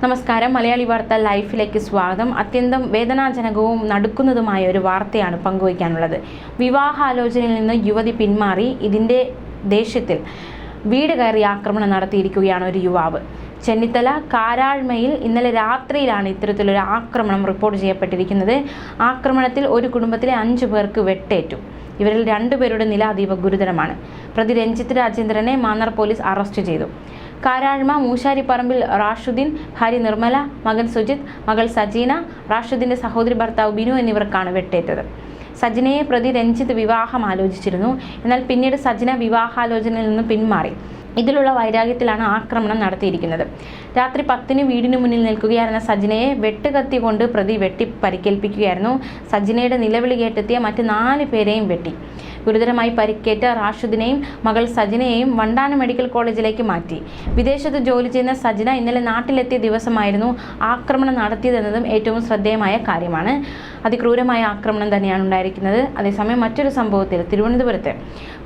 നമസ്കാരം. മലയാളി വാർത്ത ലൈഫിലേക്ക് സ്വാഗതം. അത്യന്തം വേദനാജനകവും നടുക്കുന്നതുമായ ഒരു വാർത്തയാണ് പങ്കുവയ്ക്കാനുള്ളത്. വിവാഹാലോചനയിൽ നിന്ന് യുവതി പിന്മാറി. ഇതിന്റെ ദേഷ്യത്തിൽ വീട് കയറി ആക്രമണം നടത്തിയിരിക്കുകയാണ് ഒരു യുവാവ്. ചെന്നിത്തല കാരാഴ്മയിൽ ഇന്നലെ രാത്രിയിലാണ് ഇത്തരത്തിലൊരു ആക്രമണം റിപ്പോർട്ട് ചെയ്യപ്പെട്ടിരിക്കുന്നത്. ആക്രമണത്തിൽ ഒരു കുടുംബത്തിലെ അഞ്ചു പേർക്ക് വെട്ടേറ്റു. ഇവരിൽ രണ്ടുപേരുടെ നില അതീവ ഗുരുതരമാണ്. പ്രതി രഞ്ജിത്ത് രാജേന്ദ്രനെ മാന്നാർ പോലീസ് അറസ്റ്റ് ചെയ്തു. കാരാഴ്മ മൂശാരിപ്പറമ്പിൽ റാഷുദ്ദീൻ ഭാര്യ നിർമ്മല മകൻ സുജിത് മകൾ സജീന റാഷുദ്ദീന്റെ സഹോദരി ഭർത്താവ് ബിനു എന്നിവർക്കാണ് വെട്ടേറ്റത്. സജിനയെ പ്രതി രഞ്ജിത്ത് വിവാഹം ആലോചിച്ചിരുന്നു. എന്നാൽ പിന്നീട് സജിന വിവാഹാലോചനയിൽ നിന്ന് പിന്മാറി. ഇതിലുള്ള വൈരാഗ്യത്തിലാണ് ആക്രമണം നടത്തിയിരിക്കുന്നത്. രാത്രി പത്തിന് വീടിന് മുന്നിൽ നിൽക്കുകയായിരുന്ന സജിനയെ വെട്ടുകത്തി കൊണ്ട് പ്രതി വെട്ടി പരിക്കേൽപ്പിക്കുകയായിരുന്നു. സജിനയുടെ നിലവിളി കേട്ടെത്തിയ മറ്റ് നാല് പേരെയും വെട്ടി. ഗുരുതരമായി പരിക്കേറ്റ റാഷിദിനെയും മകൾ സജിനയെയും വണ്ടാന മെഡിക്കൽ കോളേജിലേക്ക് മാറ്റി. വിദേശത്ത് ജോലി ചെയ്യുന്ന സജിന ഇന്നലെ നാട്ടിലെത്തിയ ദിവസമായിരുന്നു ആക്രമണം നടത്തിയതെന്നതും ഏറ്റവും ശ്രദ്ധേയമായ കാര്യമാണ്. അതിക്രൂരമായ ആക്രമണം തന്നെയാണ് ഉണ്ടായിരിക്കുന്നത്. അതേസമയം മറ്റൊരു സംഭവത്തിൽ തിരുവനന്തപുരത്ത്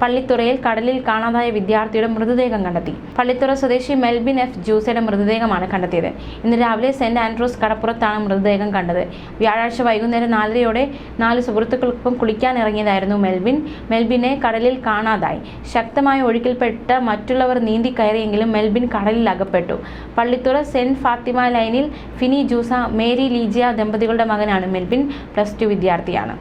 പള്ളിത്തുറയിൽ കടലിൽ കാണാതായ വിദ്യാർത്ഥിയുടെ മൃതദേഹം കണ്ടെത്തി. പള്ളിത്തുറ സ്വദേശി മെൽബിൻ എഫ് ജൂസയുടെ മൃതദേഹമാണ് കണ്ടെത്തിയത്. ഇന്ന് രാവിലെ സെന്റ് ആൻഡ്രൂസ് കടപ്പുറത്താണ് മൃതദേഹം കണ്ടത്. വ്യാഴാഴ്ച വൈകുന്നേരം നാലരയോടെ നാല് സുഹൃത്തുക്കൾക്കൊപ്പം കുളിക്കാൻ ഇറങ്ങിയതായിരുന്നു മെൽബിൻ. മെൽബിനെ കടലിൽ കാണാതായി. ശക്തമായ ഒഴുക്കിൽപ്പെട്ട മറ്റുള്ളവർ നീന്തി കയറിയെങ്കിലും മെൽബിൻ കടലിൽ അകപ്പെട്ടു പള്ളിത്തുറ സെന്റ് ഫാത്തിമ ലൈനിൽ ഫിനി ജൂസ മേരി ലീജിയ ദമ്പതികളുടെ മകനാണ് മെൽബിൻ. പ്ലസ് ടു വിദ്യാർത്ഥിയാണ്.